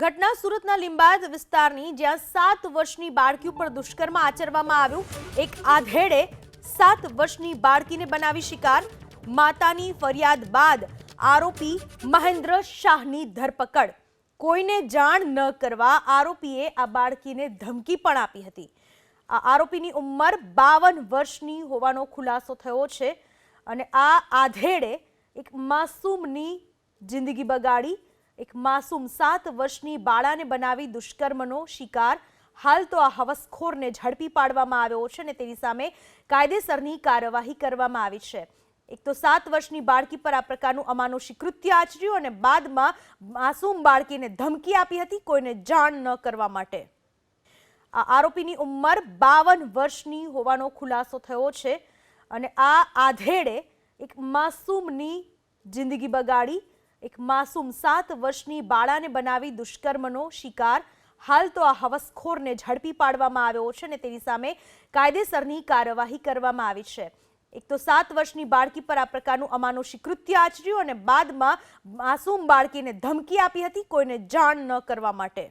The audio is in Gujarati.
ઘટના સુરતના લિંબાયત વિસ્તારની જ્યાં સાત વર્ષની બાળકી ઉપર દુષ્કર્મ આચરવામાં આવ્યું. એક આધેડે સાત વર્ષની બાળકીને બનાવી શિકાર. માતાની ફરિયાદ બાદ આરોપી મહેન્દ્ર શાહની ધરપકડ. કોઈને જાણ ન કરવા આરોપીએ આ બાળકીને ધમકી પણ આપી હતી. આ આરોપીની ઉંમર બાવન વર્ષની હોવાનો ખુલાસો થયો છે. અને આ આધેડે એક માસૂમની જિંદગી બગાડી એક માસૂમ સાત વર્ષની બાળાને બનાવી દુષ્કર્મનો શિકાર. હાલ તો આ હવસખોરને ઝડપી પાડવામાં આવ્યો છે અને તેની સામે કાયદેસરની કાર્યવાહી કરવામાં આવી છે. એક તો સાત વર્ષની બાળકી પર આ પ્રકારનું અમાનું કૃત્ય આચર્યું અને બાદમાં માસૂમ બાળકીને ધમકી આપી હતી કોઈને જાણ ન કરવા માટે. આ આરોપીની ઉંમર બાવન વર્ષની હોવાનો ખુલાસો થયો છે અને આ આધેડે એક માસૂમની જિંદગી બગાડી એક માસૂમ સાત વર્ષની બાળાને બનાવી દુષ્કર્મનો શિકાર. હાલ તો આ હવસખોરને ઝડપી પાડવામાં આવ્યો છે અને તેની સામે કાયદેસરની કાર્યવાહી કરવામાં આવી છે. એક તો સાત વર્ષની બાળકી પર આ પ્રકારનું અમાનુષિક કૃત્ય આચર્યું અને બાદમાં માસૂમ બાળકીને ધમકી આપી હતી, કોઈને જાણ ન કરવા માટે.